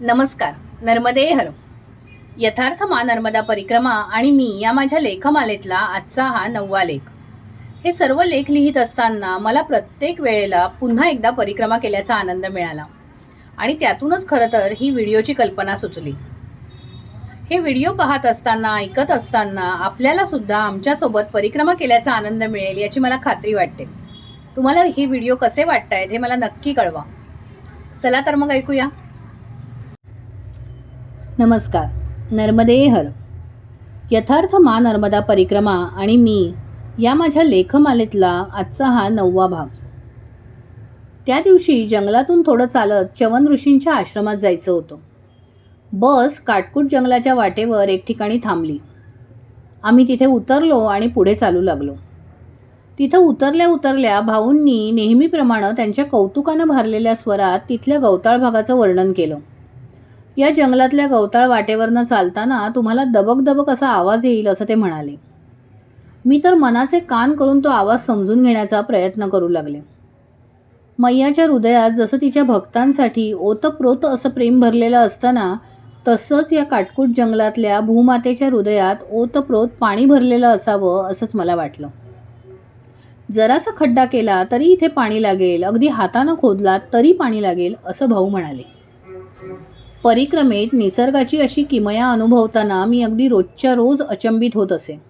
नमस्कार नर्मदे हर यथार्थ मा नर्मदा परिक्रमा आणि मी या माझ्या लेखमालेतला आजचा हा नववा लेख. हे सर्व लेख लिहित असताना मला प्रत्येक वेळेला पुन्हा एकदा परिक्रमा केल्याचा आनंद मिळाला आणि त्यातूनच खरं तर ही व्हिडिओची कल्पना सुचली. हे व्हिडिओ पाहत असताना ऐकत असताना आपल्याला सुद्धा आमच्यासोबत परिक्रमा केल्याचा आनंद मिळेल याची मला खात्री वाटते. तुम्हाला हे व्हिडिओ कसे वाटत आहेत हे मला नक्की कळवा. चला तर मग ऐकूया. नमस्कार. नर्मदे हर. यथार्थ मा नर्मदा परिक्रमा आणि मी या माझ्या लेखमालेतला आजचा हा नववा भाग. त्या दिवशी जंगलातून थोडं चालत चवन ऋषींच्या आश्रमात जायचं होतं. बस काटकूट जंगलाच्या वाटेवर एक ठिकाणी थांबली. आम्ही तिथे उतरलो आणि पुढे चालू लागलो. तिथं उतरल्या उतरल्या भाऊंनी नेहमीप्रमाणे त्यांच्या कौतुकानं भरलेल्या स्वरात तिथल्या गवताळ भागाचं वर्णन केलं. या जंगलातल्या गवताळ वाटेवरनं चालताना तुम्हाला दबक दबक असा आवाज येईल असं ते म्हणाले. मी तर मनाचे कान करून तो आवाज समजून घेण्याचा प्रयत्न करू लागले. मैयाच्या हृदयात जसं तिच्या भक्तांसाठी ओतप्रोत असं प्रेम भरलेलं असताना तसंच या काटकूट जंगलातल्या भूमातेच्या हृदयात ओतप्रोत पाणी भरलेलं असावं असंच मला वाटलं. जरासा खड्डा केला तरी इथे पाणी लागेल अगदी हातानं खोदला तरी पाणी लागेल असं भाऊ म्हणाले. परिक्रमेत निसर्गाची अशी किमया अनुभवताना मी अगदी रोजच्या रोज अचंबित होत असे.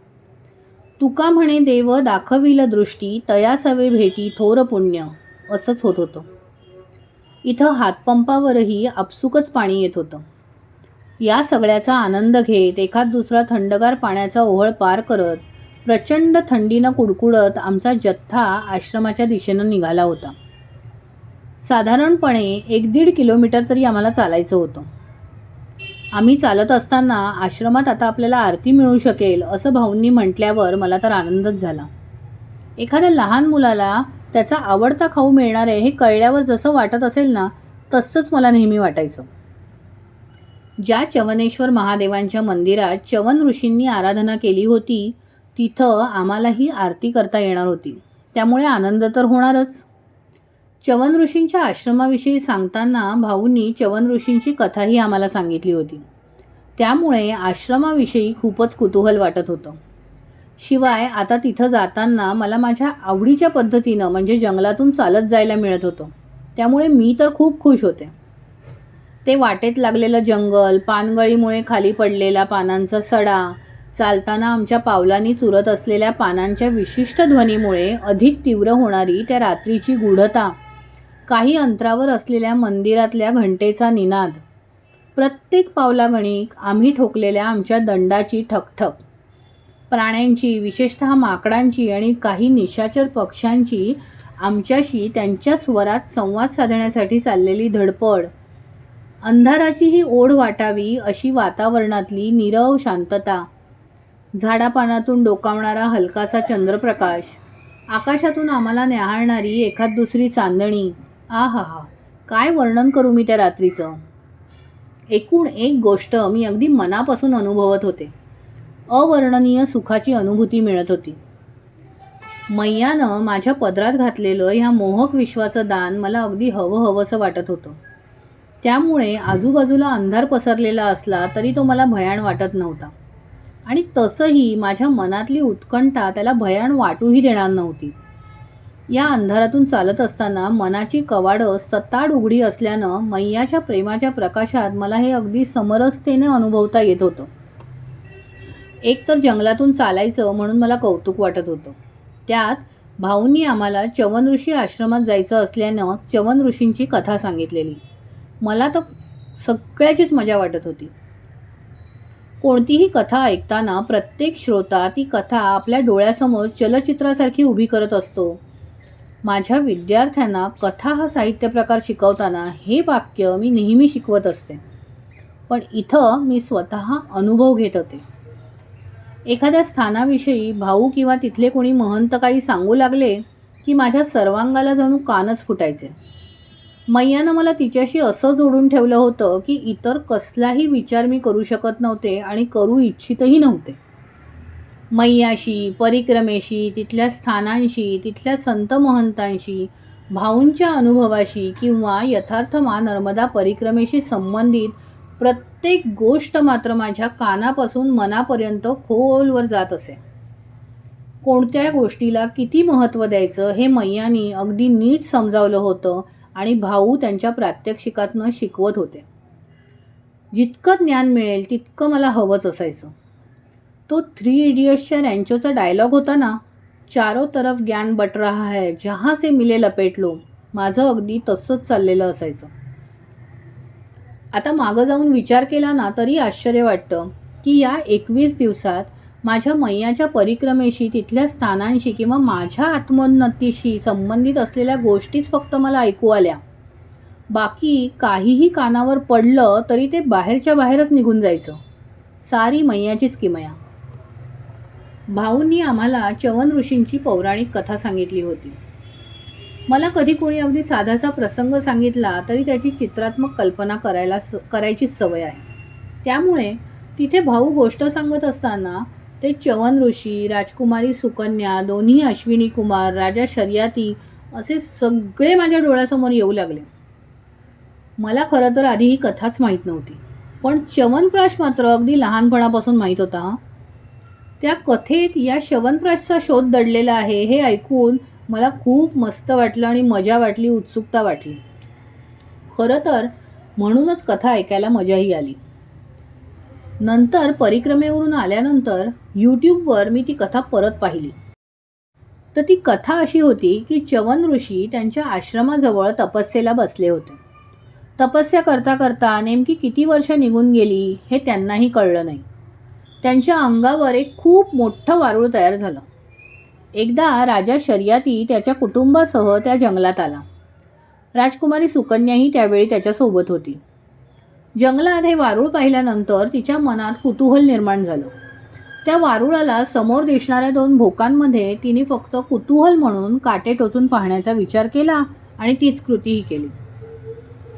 तुका म्हणे देव दाखविल दृष्टी तयासवे भेटी थोर पुण्य असंच होत होतं. इथं हातपंपावरही आपसुकच पाणी येत होतं. या सगळ्याचा आनंद घेत एखाद दुसरा थंडगार पाण्याचा ओहळ पार करत प्रचंड थंडीनं कुडकुडत आमचा जथ्था आश्रमाच्या दिशेनं निघाला होता. साधारणपणे एक दीड किलोमीटर तरी आम्हाला चालायचं होतं. आम्ही चालत असताना आश्रमात आता आपल्याला आरती मिळू शकेल असं भाऊंनी म्हटल्यावर मला तर आनंदच झाला. एखाद्या लहान मुलाला त्याचा आवडता खाऊ मिळणार आहे हे कळल्यावर जसं वाटत असेल ना तसंच मला नेहमी वाटायचं. ज्या चवनेश्वर महादेवांच्या मंदिरात चवन ऋषींनी आराधना केली होती तिथं आम्हालाही आरती करता येणार होती. त्यामुळे आनंद तर होणारच. चवन ऋषींच्या आश्रमाविषयी सांगताना भाऊंनी चवन ऋषींची कथाही आम्हाला सांगितली होती. त्यामुळे आश्रमाविषयी खूपच कुतूहल वाटत होतं. शिवाय आता तिथं जाताना मला माझ्या आवडीच्या पद्धतीनं म्हणजे जंगलातून चालत जायला मिळत होतं. त्यामुळे मी तर खूप खुश होते. ते वाटेत लागलेलं जंगल पानगळीमुळे खाली पडलेला पानांचा सडा चालताना आमच्या पावलांनी चुरत असलेल्या पानांच्या विशिष्ट ध्वनीमुळे अधिक तीव्र होणारी त्या रात्रीची गूढता काही अंतरावर असलेल्या मंदिरातल्या घंटेचा निनाद. प्रत्येक पावलागणिक आम्ही ठोकलेल्या आमच्या दंडाची ठकठक. प्राण्यांची विशेषतः माकडांची आणि काही निशाचर पक्ष्यांची आमच्याशी त्यांच्या स्वरात संवाद साधण्यासाठी चाललेली धडपड. अंधाराची ही ओढ वाटावी अशी वातावरणातली नीरव शांतता. झाडापानातून डोकावणारा हलकासा चंद्रप्रकाश. आकाशातून आम्हाला न्याहाळणारी एखाद दुसरी चांदणी. आ हा हा काय वर्णन करू मी त्या रात्रीचं? एकूण एक गोष्ट मी अगदी मनापासून अनुभवत होते. अवर्णनीय सुखाची अनुभूती मिळत होती. मैयानं माझ्या पदरात घातलेलं ह्या मोहक विश्वाचं दान मला अगदी हवं हवंसं वाटत होतं. त्यामुळे आजूबाजूला अंधार पसरलेला असला तरी तो मला भयाण वाटत नव्हता. आणि तसंही माझ्या मनातली उत्कंठा त्याला भयाण वाटूही देणार नव्हती. या अंधारातून चालत असताना मनाची कवाडं सताड उघडी असल्यानं मैयाच्या प्रेमाच्या प्रकाशात मला हे अगदी समरसतेने अनुभवता येत होतं. एक तर जंगलातून चालायचं म्हणून मला कौतुक वाटत होतं. त्यात भाऊंनी आम्हाला चवन ऋषी आश्रमात जायचं असल्यानं चवन ऋषींची कथा सांगितलेली. मला तर सगळ्याचीच मजा वाटत होती. कोणतीही कथा ऐकताना प्रत्येक श्रोता ती कथा आपल्या डोळ्यासमोर चलचित्रासारखी उभी करत असतो. माझ्या विद्यार्थ्यांना कथा हा साहित्य प्रकार शिकवताना हे वाक्य मी नेहमी शिकवत असते. पण इथं मी स्वतः अनुभव घेत होते. एखाद्या स्थानाविषयी भाऊ किंवा तिथले कोणी महंत काही सांगू लागले की माझ्या सर्वांगाला जणू कानच फुटायचे. मैयानं मला तिच्याशी असं जोडून ठेवलं होतं की इतर कसलाही विचार मी करू शकत नव्हते आणि करू इच्छितही नव्हते. मैयाशी परिक्रमेशी तिथल्या स्थानांशी तिथल्या संत महंतांशी भाऊंच्या अनुभवाशी किंवा यथार्थ मा नर्मदा परिक्रमेशी संबंधित प्रत्येक गोष्ट मात्र माझ्या कानापासून मनापर्यंत खोलवर जात असे. कोणत्या गोष्टीला किती महत्त्व द्यायचं हे मैयानी अगदी नीट समजावलं होतं आणि भाऊ त्यांच्या प्रात्यक्षिकातनं शिकवत होते. जितकं ज्ञान मिळेल तितकं मला हवंच असायचं. तो थ्री इडियट्सच्या रँचोचा डायलॉग होता ना चारो तरफ ज्ञान बट रहा है जहाँ से मिले लपेटलो माझं अगदी तसंच चाललेलं असायचं. आता मागं जाऊन विचार केला ना तरी आश्चर्य वाटतं की या एकवीस दिवसात माझ्या मैयाच्या परिक्रमेशी तिथल्या स्थानांशी किंवा माझ्या आत्मोन्नतीशी संबंधित असलेल्या गोष्टीच फक्त मला ऐकू आल्या. बाकी काहीही कानावर पडलं तरी ते बाहेरच्या बाहेरच निघून जायचं. सारी मैयाचीच किमया. भाऊंनी आम्हाला चवन ऋषींची पौराणिक कथा सांगितली होती. मला कधी कोणी अगदी साधासा प्रसंग सांगितला तरी त्याची चित्रात्मक कल्पना करायला स करायची सवय आहे. त्यामुळे तिथे भाऊ गोष्ट सांगत असताना ते चवन ऋषी राजकुमारी सुकन्या दोन्ही अश्विनी कुमार राजा शर्याती असे सगळे माझ्या डोळ्यासमोर येऊ लागले. मला खरं तर आधी ही कथाच माहीत नव्हती. पण च्यवनप्राश मात्र अगदी लहानपणापासून माहीत होता हा. त्या कथेत या शवनप्राशचा शोध दडलेला आहे हे ऐकून मला खूप मस्त वाटलं आणि मजा वाटली उत्सुकता वाटली. खरं तर म्हणूनच कथा ऐकायला मजाही आली. नंतर परिक्रमेवरून आल्यानंतर यूट्यूबवर मी ती कथा परत पाहिली. तर ती कथा अशी होती की चवन ऋषी त्यांच्या आश्रमाजवळ तपस्येला बसले होते. तपस्या करता करता नेमकी किती वर्ष निघून गेली हे त्यांनाही कळलं नाही. त्यांच्या अंगावर एक खूप मोठं वारूळ तयार झालं. एकदा राजा शर्याती त्याच्या कुटुंबासह त्या जंगलात आला. राजकुमारी सुकन्याही त्यावेळी त्याच्यासोबत होती. जंगलात हे वारूळ पाहिल्यानंतर तिच्या मनात कुतूहल निर्माण झालं. त्या वारुळाला समोर दिसणाऱ्या दोन भोकांमध्ये तिने फक्त कुतूहल म्हणून काटे टोचून पाहण्याचा विचार केला आणि तीच कृतीही केली.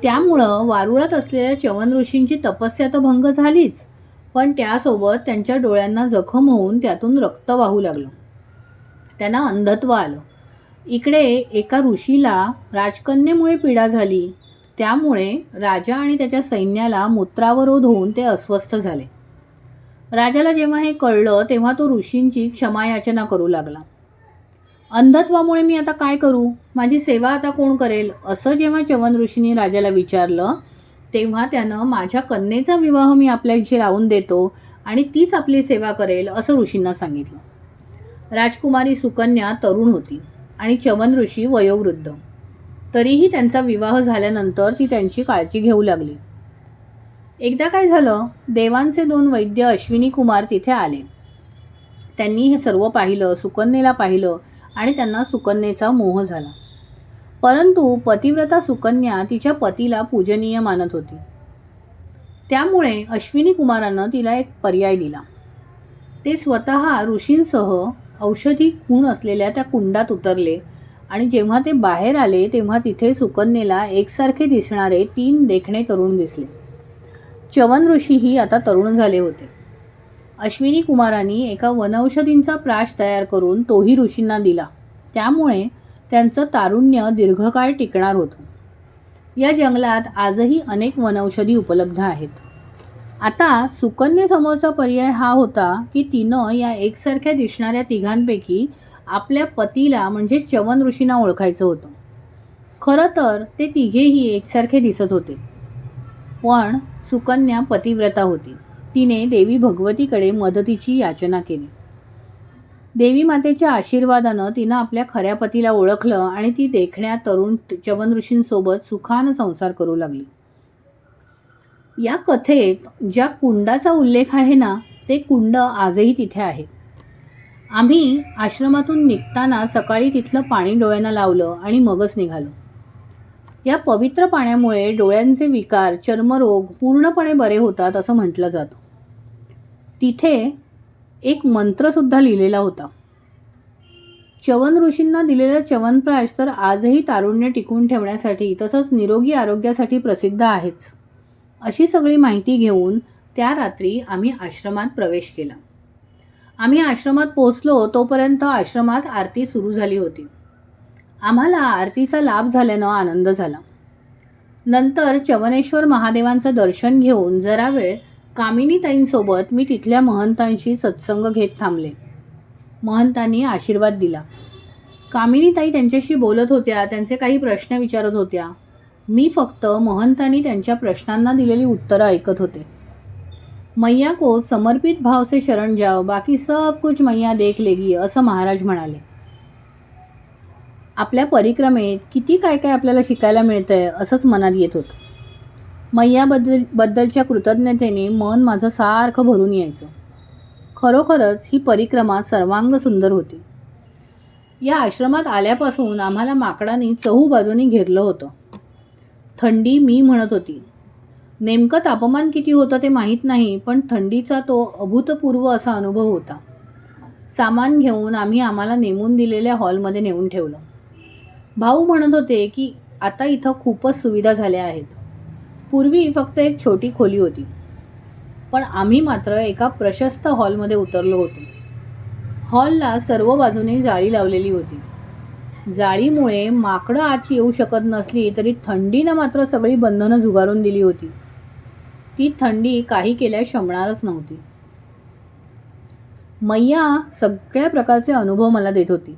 त्यामुळं वारुळात असलेल्या चवन ऋषींची तपस्या तर भंग झालीच. पण त्यासोबत त्यांच्या डोळ्यांना जखम होऊन त्यातून रक्त वाहू लागलं. त्यांना अंधत्व आलं. इकडे एका ऋषीला राजकन्येमुळे पीडा झाली. त्यामुळे राजा आणि त्याच्या सैन्याला मूत्रावरोध होऊन ते अस्वस्थ झाले. राजाला जेव्हा हे कळलं तेव्हा तो ऋषींची क्षमायाचना करू लागला. अंधत्वामुळे मी आता काय करू? माझी सेवा आता कोण करेल? असं जेव्हा चवन ऋषींनी राजाला विचारलं तेव्हा त्यानं माझ्या कन्येचा विवाह मी आपल्याशी लावून देतो आणि तीच आपली सेवा करेल असं ऋषींना सांगितलं. राजकुमारी सुकन्या तरुण होती आणि चवन ऋषी वयोवृद्ध. तरीही त्यांचा विवाह झाल्यानंतर ती त्यांची काळजी घेऊ लागली. एकदा काय झालं देवांचे दोन वैद्य अश्विनी कुमार तिथे आले. त्यांनी हे सर्व पाहिलं सुकन्येला पाहिलं आणि त्यांना सुकन्येचा मोह झाला. परंतु पतिव्रता सुकन्या तिच्या पतीला पूजनीय मानत होती. त्यामुळे अश्विनी कुमारानं तिला एक पर्याय दिला. ते स्वतः ऋषींसह औषधी गुण असलेल्या त्या कुंडात उतरले आणि जेव्हा ते बाहेर आले तेव्हा तिथे सुकन्येला एकसारखे दिसणारे तीन देखणे तरुण दिसले. चवन ऋषीही आता तरुण झाले होते. अश्विनी कुमारांनी एका वनौषधींचा प्राश तयार करून तोही ऋषींना दिला. त्यामुळे त्यांचं तारुण्य दीर्घकाळ टिकणार होतं. या जंगलात आजही अनेक वनौषधी उपलब्ध आहेत. आता सुकन्येसमोरचा पर्याय हा होता की तिनं या एकसारख्या दिसणाऱ्या तिघांपैकी आपल्या पतीला म्हणजे चवन ऋषींना ओळखायचं होतं. खरं तर ते तिघेही एकसारखे दिसत होते. पण सुकन्या पतिव्रता होती. तिने देवी भगवतीकडे मदतीची याचना केली. देवी मातेच्या आशीर्वादानं तिनं आपल्या खऱ्या पतीला ओळखलं आणि ती देखण्या तरुण चवन ऋषींसोबत सुखानं संसार करू लागली. या कथेत ज्या कुंडाचा उल्लेख आहे ना ते कुंड आजही तिथे आहे. आम्ही आश्रमातून निघताना सकाळी तिथलं पाणी डोळ्यांना लावलं आणि मगच निघालो. या पवित्र पाण्यामुळे डोळ्यांचे विकार चर्मरोग पूर्णपणे बरे होतात असं म्हटलं जातं. तिथे एक मंत्रसुद्धा लिहिलेला होता. चवन ऋषींना दिलेला चवनप्राश तर आजही तारुण्य टिकून ठेवण्यासाठी तसंच निरोगी आरोग्यासाठी प्रसिद्ध आहेच. अशी सगळी माहिती घेऊन त्या रात्री आम्ही आश्रमात प्रवेश केला. आम्ही आश्रमात पोहोचलो तोपर्यंत आश्रमात आरती सुरू झाली होती. आम्हाला आरतीचा लाभ झाल्यानं आनंद झाला. नंतर चवनेश्वर महादेवांचं दर्शन घेऊन जरा वेळ कामिनीताईंसोबत मी तिथल्या महंतांशी सत्संग घेत थांबले. महंतांनी आशीर्वाद दिला. कामिनीताई त्यांच्याशी बोलत होत्या त्यांचे काही प्रश्न विचारत होत्या. मी फक्त महंतांनी त्यांच्या प्रश्नांना दिलेली उत्तरं ऐकत होते. मैया को समर्पित भाव से शरण जाओ बाकी सब कुछ मैया देख लेगी असं महाराज म्हणाले. आपल्या परिक्रमेत किती काय काय आपल्याला शिकायला मिळतंय असंच मनात येत होतं. मैयाबद्दल बद्दलच्या कृतज्ञतेने मन माझं सारखं भरून यायचं. खरोखरच ही परिक्रमा सर्वांग सुंदर होती. या आश्रमात आल्यापासून आम्हाला माकडांनी चहू बाजूनी घेरलं होतं. थंडी मी म्हणत होती. नेमकं तापमान किती होतं ते माहीत नाही पण थंडीचा तो अभूतपूर्व असा अनुभव होता. सामान घेऊन आम्ही आम्हाला नेमून दिलेल्या हॉलमध्ये नेऊन ठेवलं. भाऊ म्हणत होते की आता इथं खूपच सुविधा झाल्या आहेत. पूर्वी फक्त एक छोटी खोली होती. पण आम्ही मात्र एका प्रशस्त हॉलमध्ये उतरलो होतो. हॉलला सर्व बाजूने जाळी लावलेली होती. जाळीमुळे माकडं आत येऊ शकत नसली तरी थंडीनं मात्र सगळी बंधनं झुगारून दिली होती. ती थंडी काही केल्या शमणारच नव्हती. मैया सगळ्या प्रकारचे अनुभव मला देत होती.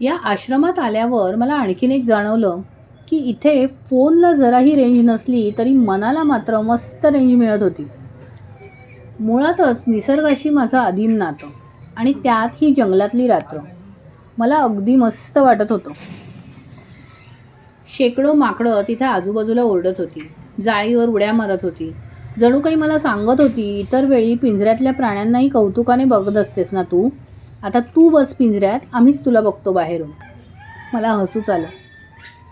या आश्रमात आल्यावर मला आणखीन एक जाणवलं की इथे फोनला जराही रेंज नसली तरी मनाला मात्र मस्त रेंज मिळत होती. मुळातच निसर्गाशी माझं आदिम नातं आणि त्यात ही जंगलातली रात्र. मला अगदी मस्त वाटत होतं. शेकडो माकडं तिथे आजूबाजूला ओरडत होती. जाळीवर उड्या मारत होती. जणू काही मला सांगत होती इतर वेळी पिंजऱ्यातल्या प्राण्यांनाही कौतुकाने बघत असतेस ना तू? आता तू बस पिंजऱ्यात आम्हीच तुला बघतो बाहेरून. मला हसूच आलं.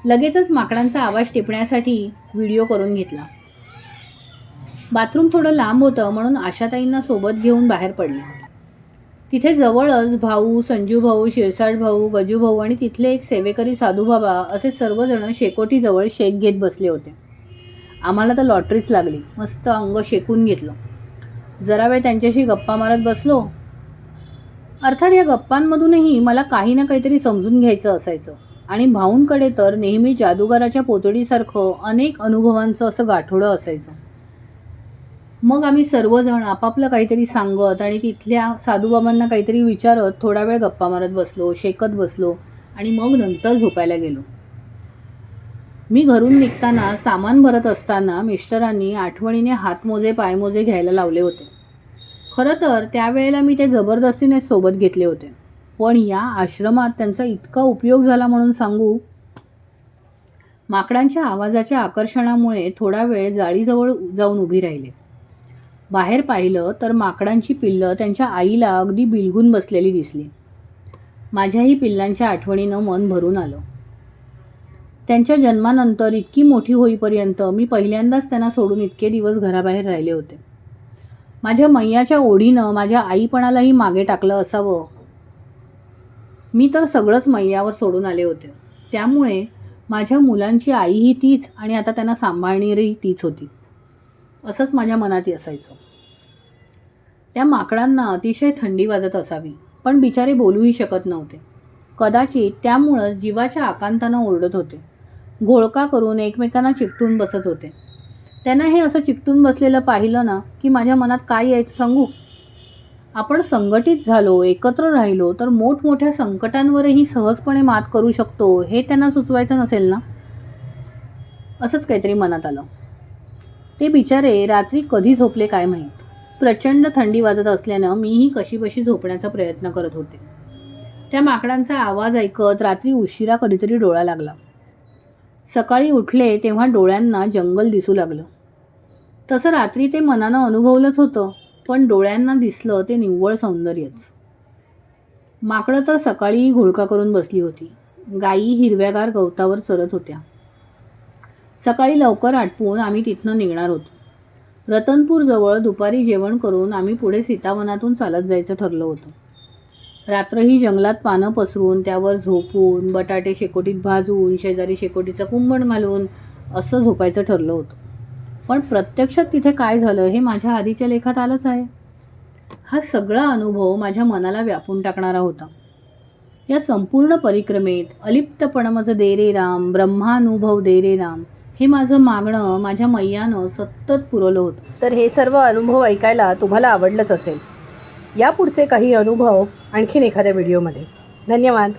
लगेचच माकडांचा आवाज टिपण्यासाठी व्हिडिओ करून घेतला. बाथरूम थोडं लांब होतं म्हणून आशाताईंना सोबत घेऊन बाहेर पडले. तिथे जवळच भाऊ संजू भाऊ शिरसाट भाऊ गजू भाऊ आणि तिथले एक सेवेकरी साधूबाबा असे सर्वजण शेकोटीजवळ शेक घेत बसले होते. आम्हाला तर लॉटरीच लागली. मस्त अंग शेकून घेतलं. जरा वेळ त्यांच्याशी गप्पा मारत बसलो. अर्थात या गप्पांमधूनही मला काही ना काहीतरी समजून घ्यायचं असायचं. आणि भाऊंकडे तर नेहमी जादूगाराच्या पोतडीसारखं अनेक अनुभवांचं असं गाठोडं असायचं. मग आम्ही सर्वजण आपापलं काहीतरी सांगत आणि तिथल्या साधूबाबांना काहीतरी विचारत थोडा वेळ गप्पा मारत बसलो शेकत बसलो आणि मग नंतर झोपायला गेलो. मी घरून निघताना सामान भरत असताना मिस्टरांनी आठवणीने हातमोजे पायमोजे घ्यायला लावले होते. खरं तर त्यावेळेला मी ते जबरदस्तीने सोबत घेतले होते. पण या आश्रमात त्यांचा इतका उपयोग झाला म्हणून सांगू? माकडांच्या आवाजाच्या आकर्षणामुळे थोडा वेळ जाळीजवळ जाऊन उभी राहिले. बाहेर पाहिलं तर माकडांची पिल्लं त्यांच्या आईला अगदी बिलगून बसलेली दिसली. माझ्याही पिल्लांच्या आठवणीनं मन भरून आलं. त्यांच्या जन्मानंतर इतकी मोठी होईपर्यंत मी पहिल्यांदाच त्यांना सोडून इतके दिवस घराबाहेर राहिले होते. माझ्या मैयाच्या ओढीनं माझ्या आईपणालाही मागे टाकलं असावं मी तर सगळंच मैयावर सोडून आले होते. त्यामुळे माझ्या मुलांची आईही तीच आणि आता त्यांना सांभाळणारीही तीच होती. असंच माझ्या मनात असायचं. त्या माकडांना अतिशय थंडी वाजत असावी पण बिचारे बोलूही शकत नव्हते. कदाचित त्यामुळंच जीवाच्या आकांतानं ओरडत होते. घोळका करून एकमेकांना चिकटून बसत होते. त्यांना हे असं चिकटून बसलेलं पाहिलं ना की माझ्या मनात काय यायचं सांगू? आपण संघटित झालो एकत्र राहिलो तर मोठमोठ्या संकटांवरही सहजपणे मात करू शकतो हे त्यांना सुचवायचं नसेल ना? असंच काहीतरी मनात आलं. ते बिचारे रात्री कधी झोपले काय माहीत? प्रचंड थंडी वाजत असल्यानं मीही कशीबशी झोपण्याचा प्रयत्न करत होते. त्या माकडांचा आवाज ऐकत रात्री उशिरा कधीतरी डोळा लागला. सकाळी उठले तेव्हा डोळ्यांना जंगल दिसू लागलं. तसं रात्री ते मनानं अनुभवलंच होतं. पण डोळ्यांना दिसलं ते निव्वळ सौंदर्यच. माकडं तर सकाळीही घोळका करून बसली होती. गायी हिरव्यागार गवतावर चरत होत्या. सकाळी लवकर आटपून आम्ही तिथनं निघणार होतो. रतनपूरजवळ दुपारी जेवण करून आम्ही पुढे सीतावनातून चालत जायचं ठरलं होतं. रात्रही जंगलात पानं पसरून त्यावर झोपून बटाटे शेकोटीत भाजून शेजारी शेकोटीचं कुंभण घालून असं झोपायचं ठरलं होतं. पण प्रत्यक्षात तिथे काय झालं हे माझ्या आधीच्या लेखात आलंच आहे. हा सगळा अनुभव माझ्या मनाला व्यापून टाकणारा होता. या संपूर्ण परिक्रमेत अलिप्तपण माझं दे रे राम ब्रह्मानुभव दे रे राम हे माझं मागणं माझ्या मैयानं सतत पुरवलं होतं. तर हे सर्व अनुभव ऐकायला तुम्हाला आवडलंच असेल. या पुढचे काही अनुभव आणखीन एखाद्या व्हिडिओमध्ये. धन्यवाद.